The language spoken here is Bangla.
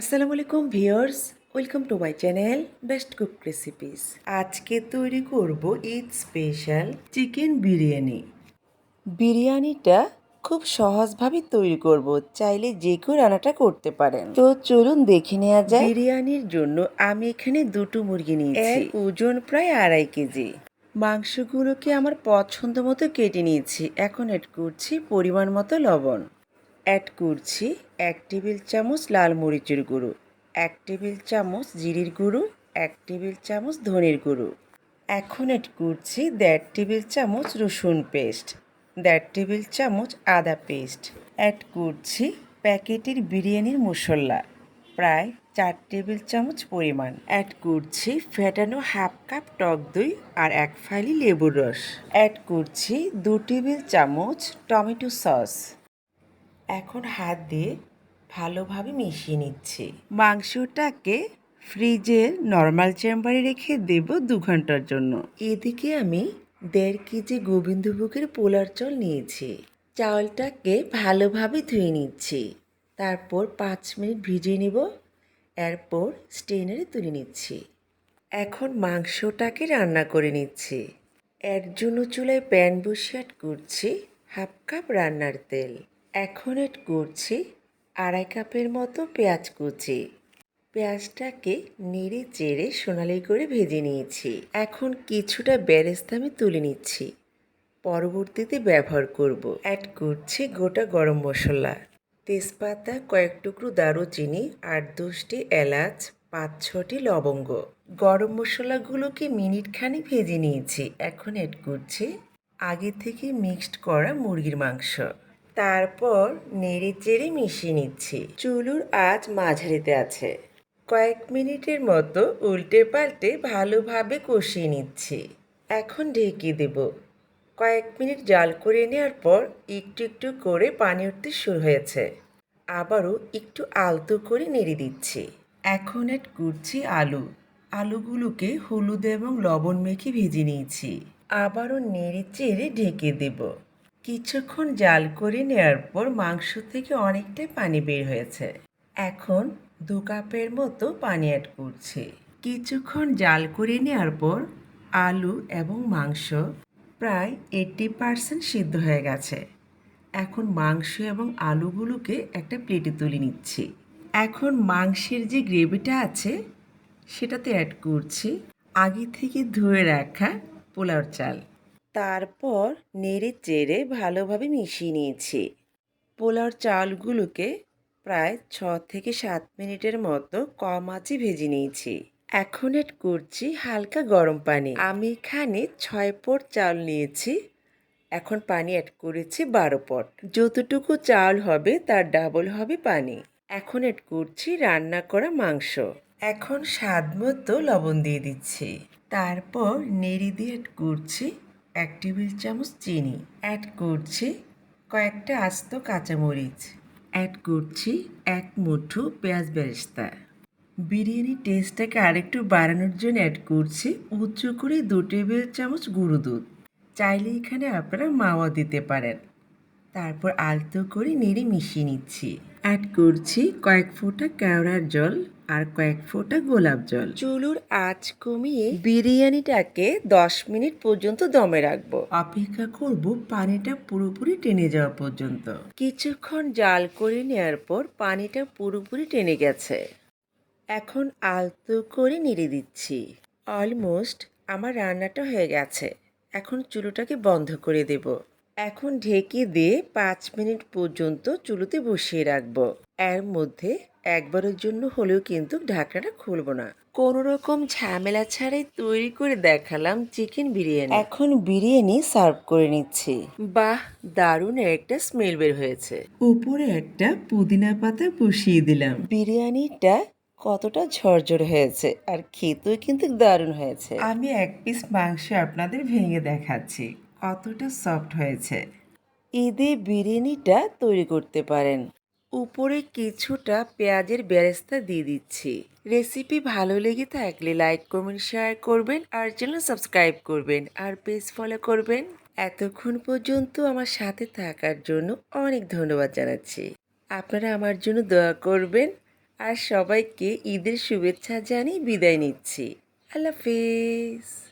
আসসালামু আলাইকুম viewers, welcome to my channel best cook recipes. আজকে তৈরি করব ঈদ স্পেশাল চিকেন বিরিয়ানি। বিরিয়ানিটা খুব সহজভাবে তৈরি করব, চাইলে যে কেউ রান্নাটা করতে পারেন। তো চলুন দেখে নেওয়া যায় বিরিয়ানির জন্য আমি এখানে দুটো মুরগি নিয়েছি। ওজন প্রায় আড়াই কেজি। মাংসগুলোকে আমার পছন্দ মতো কেটে নিয়েছি। এখন এড করছি পরিমাণ মতো লবণ। অ্যাড করছি এক টেবিল চামচ লাল মরিচের গুঁড়ো, এক টেবিল চামচ জিরির গুঁড়ো, এক টেবিল চামচ ধনের গুঁড়ো। এখন অ্যাড করছি দেড় টেবিল চামচ রসুন পেস্ট, দেড় টেবিল চামচ আদা পেস্ট। অ্যাড করছি প্যাকেটের বিরিয়ানির মশলা, প্রায় চার টেবিল চামচ পরিমাণ। অ্যাড করছি ফেটানো হাফ কাপ টক দই আর এক ফাইলি লেবুর রস। অ্যাড করছি দু টেবিল চামচ টমেটো সস। এখন হাত দিয়ে ভালোভাবে মিশিয়ে নিচ্ছি। মাংসটাকে ফ্রিজের নর্মাল চেম্বারে রেখে দেব দু ঘণ্টার জন্য। এদিকে আমি দেড় কেজি গোবিন্দভোগের পোলার চল নিয়েছি। চাউলটাকে ভালোভাবে ধুয়ে নিচ্ছি। তারপর পাঁচ মিনিট ভিজিয়ে নেব। এরপর স্টেনারে তুলে নিচ্ছি। এখন মাংসটাকে রান্না করে নিচ্ছি। এর জন্য চুলায় প্যান বসিয়ে add করছি হাফ কাপ রান্নার তেল। এখন এড করছি আড়াই কাপের মতো পেঁয়াজ কুচি। পেঁয়াজটাকে নেড়ে চেড়ে সোনালি করে ভেজে নিয়েছি। এখন কিছুটা বেরেস্তা আমি তুলে নিচ্ছি। পরবর্তীতে ব্যবহার করব। অ্যাড করছি গোটা গরম মশলা। তেজপাতা, কয়েক টুকরো দারুচিনি, আট দশটি এলাচ, পাঁচ ছটি লবঙ্গ। গরম মশলাগুলোকে মিনিট খানি ভেজে নিয়েছি। এখন অ্যাড করছি আগে থেকে মিক্সড করা মুরগির মাংস। তারপর নেড়ে চেড়ে মিশিয়ে নিচ্ছি। চুলুর আজ মাঝারিতে আছে। কয়েক মিনিটের মতো উল্টে পাল্টে ভালোভাবে কষিয়ে নিচ্ছি। এখন ঢেকে দেব। কয়েক মিনিট জাল করে নেওয়ার পর একটু একটু করে পানি উঠতে শুরু হয়েছে। আবারও একটু আলতো করে নেড়ে দিচ্ছি। এখন এড করছি আলু। আলুগুলোকে হলুদ এবং লবণ মেখে ভেজে নিয়েছি। আবারও নেড়ে চেড়ে ঢেকে দেব। কিছুক্ষণ জাল করে নেওয়ার পর মাংস থেকে অনেকটাই পানি বের হয়েছে। এখন দু কাপের মতো পানি অ্যাড করছি। কিছুক্ষণ জাল করে নেওয়ার পর আলু এবং মাংস প্রায় এইট্টি পারসেন্ট সিদ্ধ হয়ে গেছে। এখন মাংস এবং আলুগুলোকে একটা প্লেটে তুলে নিচ্ছি। এখন মাংসের যে গ্রেভিটা আছে, সেটাতে অ্যাড করছি। আগে থেকে ধুয়ে রাখা পোলাওর চাল। তারপর নেড়ে চেড়ে ভালোভাবে মিশিয়ে নিয়েছি। পোলাওর চালগুলোকে প্রায় ছ থেকে সাত মিনিটের মতো কম আঁচে ভেজে নিয়েছি। এখন এড করছি হালকা গরম পানি। আমি এখানে ছয় পট চাল নিয়েছি। এখন পানি অ্যাড করেছি বারো পট। যতটুকু চাল হবে তার ডাবল হবে পানি। এখন এড করছি রান্না করা মাংস। এখন স্বাদ মতো লবণ দিয়ে দিচ্ছি। তারপর নেড়ি দিয়ে অ্যাড করছি এক টেবিল চামচ চিনি অ্যাড করছি কয়েকটা আস্ত কাঁচামরিচ অ্যাড করছি এক মুঠো পেঁয়াজ বেরেস্তা। বিরিয়ানির টেস্টটাকে আরেকটু বাড়ানোর জন্য অ্যাড করছি উঁচু করে দু টেবিল চামচ গুঁড়ো দুধ। চাইলে এখানে আপনারা মাওয়া দিতে পারেন। তারপর আলতো করে নেড়ে মিশিয়ে নিচ্ছি। অ্যাড করছি কয়েক ফোঁটা কেওড়ার জল আর কয়েক ফোঁটা গোলাপ জল। চুলুর আঁচ কমিয়ে বিরিয়ানিটাকে দশ মিনিট পর্যন্ত দমে রাখব। অপেক্ষা করব পানিটা পুরোপুরি টেনে যাওয়া পর্যন্ত। কিছুক্ষণ জাল করে নেওয়ার পর পানিটা পুরোপুরি টেনে গেছে। এখন আলতো করে নেড়ে দিচ্ছি। অলমোস্ট আমার রান্নাটা হয়ে গেছে। এখন চুলোটাকে বন্ধ করে দেব। এখন ঢেকে দিয়ে পাঁচ মিনিট পর্যন্ত চুলোতে বসিয়ে রাখব। এর মধ্যে একবারের জন্য হলেও কিন্তু ঢাকনাটা খুলবো না। কোনো রকম ঝামেলা ছাড়াই তৈরি করে দেখালাম চিকেন বিরিয়ানি। এখন বিরিয়ানি সার্ভ করে নিচ্ছি। বাহ, দারুণ একটা স্মেল বের হয়েছে। উপরে একটা পুদিনা পাতা বসিয়ে দিলাম। বিরিয়ানিটা কতটা ঝরঝর হয়েছে আর খেতেও কিন্তু দারুণ হয়েছে। আমি এক পিস মাংস আপনাদের ভেঙে দেখাচ্ছি। কতটা সফট হয়েছে। ঈদে বিরিয়ানিটা তৈরি করতে পারেন। উপরে কিছুটা পেঁয়াজের বেরেস্তা দিয়ে দিচ্ছি। রেসিপি ভালো লেগে থাকলে লাইক, কমেন্ট, শেয়ার করবেন আর চ্যানেল সাবস্ক্রাইব করবেন আর পেজ ফলো করবেন। এতক্ষণ পর্যন্ত আমার সাথে থাকার জন্য অনেক ধন্যবাদ জানাচ্ছি। আপনারা আমার জন্য দোয়া করবেন আর সবাইকে ঈদের শুভেচ্ছা জানিয়ে বিদায় নিচ্ছি। আল্লাহ হাফেজ।